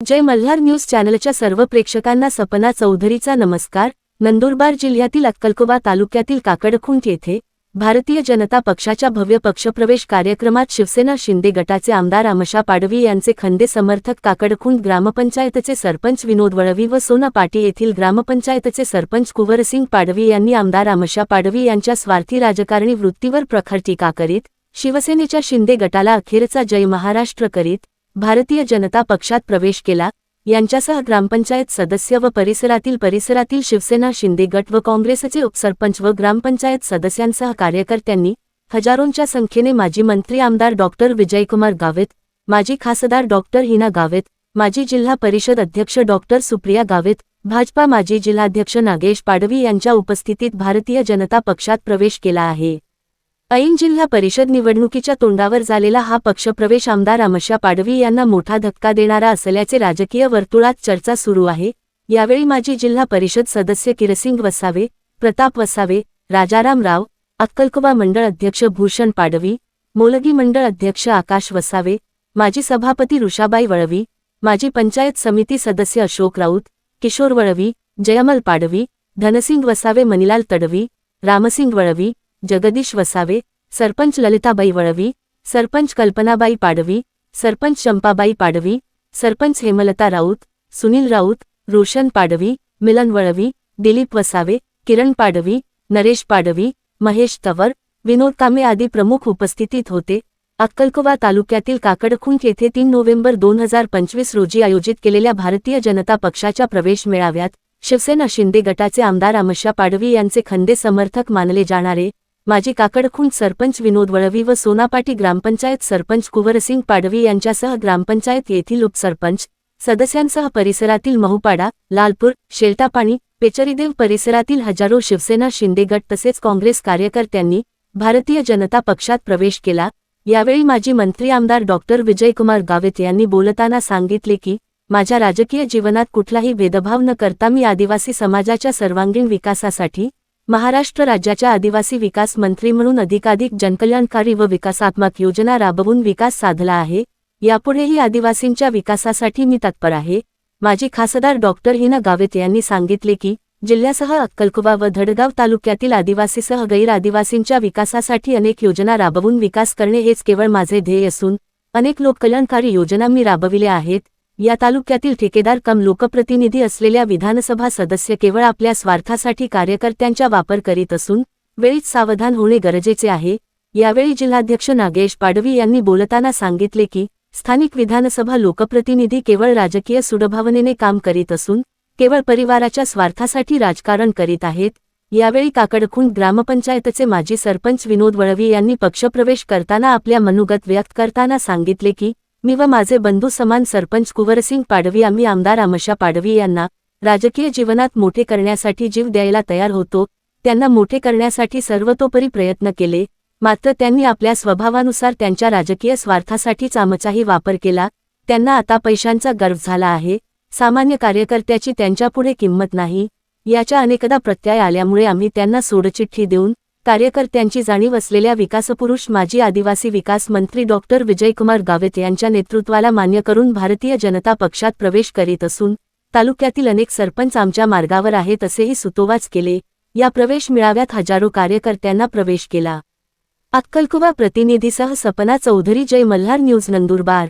जय Malhar news चॅनलच्या सर्व प्रेक्षकांना सपना चौधरीचा नमस्कार. नंदुरबार जिल्ह्यातील अक्कलकोबा तालुक्यातील काकडखुंट येथे भारतीय जनता पक्षाच्या भव्य पक्षप्रवेश कार्यक्रमात शिवसेना शिंदे गटाचे आमदार आमशा पाडवी यांचे खंदे समर्थक काकडखुंट ग्रामपंचायतचे सरपंच विनोद वळवी व सोना पाटी येथील ग्रामपंचायतचे सरपंच कुंवरसिंग पाडवी यांनी आमदार आमशा पाडवी यांच्या स्वार्थी राजकारणी वृत्तीवर प्रखर टीका करीत शिवसेनेच्या शिंदे गटाला अखेरचा जय महाराष्ट्र करीत भारतीय जनता पक्षात प्रवेश केला. यांच्यासह ग्रामपंचायत सदस्य व परिसरातील परिसरातील शिवसेना शिंदे गट व काँग्रेसचे उपसरपंच व ग्रामपंचायत सदस्यांसह कार्यकर्त्यांनी हजारोंच्या संख्येने माजी मंत्री आमदार डॉक्टर विजयकुमार गावित माजी खासदार डॉक्टर हिना गावित माजी जिल्हा परिषद अध्यक्ष डॉक्टर सुप्रिया गावित भाजपा माजी जिल्हाध्यक्ष नागेश पाडवी यांच्या उपस्थितीत भारतीय जनता पक्षात प्रवेश केला आहे. ऐन जिल्हा परिषद निवडणुकीच्या तोंडावर झालेला हा पक्षप्रवेश आमदार अमशा पाडवी यांना मोठा धक्का देणारा असल्याचे राजकीय वर्तुळात चर्चा सुरू आहे. यावेळी माजी जिल्हा परिषद सदस्य किरसिंग वसावे प्रताप वसावे राजाराम राव अक्कलकोबा मंडळ अध्यक्ष भूषण पाडवी मोलगी मंडळ अध्यक्ष आकाश वसावे माजी सभापती ऋषाबाई वळवी माजी पंचायत समिती सदस्य अशोक राऊत किशोर वळवी जयमल पाडवी धनसिंग वसावे मनिलाल तडवी रामसिंग वळवी जगदीश वसावे सरपंच ललिताबाई वळवी सरपंच कल्पनाबाई पाडवी सरपंच चंपाबाई पाडवी सरपंच हेमलता राऊत सुनील राऊत रोशन पाडवी मिलन वळवी दिलीप वसावे किरण पाडवी नरेश पाडवी महेश तवर विनोद कामे आदी प्रमुख उपस्थितीत होते. अक्कलकोवा तालुक्यातील काकडखुंट येथे तीन नोव्हेंबर दोन हजार पंचवीस रोजी आयोजित केलेल्या भारतीय जनता पक्षाच्या प्रवेश मेळाव्यात शिवसेना शिंदे गटाचे आमदार अमशा पाडवी यांचे खंदे समर्थक मानले जाणारे माजी काकडखुंट सरपंच विनोद वळवी व सोनापाटी ग्रामपंचायत सरपंच कुंवरसिंग पाडवी यांच्यासह ग्रामपंचायत येथील उपसरपंच सदस्यांसह परिसरातील महुपाडा लालपूर शेलटापाणी पेचरीदेव परिसरातील हजारो शिवसेना शिंदे गट तसेच काँग्रेस कार्यकर्त्यांनी भारतीय जनता पक्षात प्रवेश केला. यावेळी माजी मंत्री आमदार डॉक्टर विजयकुमार गावित यांनी बोलताना सांगितले की माझ्या राजकीय जीवनात कुठलाही भेदभाव न करता मी आदिवासी समाजाच्या सर्वांगीण विकासासाठी महाराष्ट्र राज्याच्या आदिवासी विकास मंत्री म्हणून अधिकाधिक जनकल्याणकारी व विकासात्मक योजना राबवून विकास साधला आहे. यापुढेही आदिवासींच्या विकासासाठी मी तत्पर आहे. माजी खासदार डॉक्टर हिना गावित यांनी सांगितले की जिल्ह्यासह अक्कलकुवा व धडगाव तालुक्यातील आदिवासीसह गैर आदिवासींच्या विकासासाठी अनेक योजना राबवून विकास करणे हेच केवळ माझे ध्येय असून अनेक लोककल्याणकारी योजना मी राबविल्या आहेत. या तालुक्यातील ठेकेदार कम लोकप्रतिनिधी असलेल्या विधानसभा सदस्य केवळ आपल्या स्वार्थासाठी कार्यकर्त्यांचा वापर करीत असून वेळीच सावधान होणे गरजेचे आहे. यावेळी जिल्हाध्यक्ष नागेश पाडवी यांनी बोलताना सांगितले की स्थानिक विधानसभा लोकप्रतिनिधी केवळ राजकीय सुडभावनेने काम करीत असून केवळ परिवाराच्या स्वार्थासाठी राजकारण करीत आहेत. यावेळी काकडखुंड ग्रामपंचायतचे माजी सरपंच विनोद वळवी यांनी पक्षप्रवेश करताना आपल्या मनोगत व्यक्त करताना सांगितले की मी व माझे बंधू समान सरपंच कुंवरसिंग पाडवी आम्ही आमदार आमशा पाडवी यांना राजकीय जीवनात मोठे करण्यासाठी जीव द्यायला तयार होतो त्यांना मोठे करण्यासाठी सर्वतोपरी प्रयत्न केले मात्र त्यांनी आपल्या स्वभावानुसार त्यांच्या राजकीय स्वार्थासाठीच आमचाही वापर केला त्यांना आता पैशांचा गर्व झाला आहे सामान्य कार्यकर्त्याची त्यांच्यापुढे किंमत नाही याच्या अनेकदा प्रत्यय आल्यामुळे आम्ही त्यांना सोडचिठ्ठी देऊन कार्यकर्त्यांची जाणीव असलेल्या विकासपुरुष माजी आदिवासी विकास मंत्री डॉक्टर विजयकुमार गावित यांच्या नेतृत्वाला मान्य करून भारतीय जनता पक्षात प्रवेश करीत असून तालुक्यातील अनेक सरपंच आमच्या मार्गावर आहेत असेही सुतोवाच केले. या प्रवेश मिळाव्यात हजारो कार्यकर्त्यांना प्रवेश केला. अक्कलकुवा प्रतिनिधीसह सपना चौधरी जय मल्हार न्यूज नंदुरबार.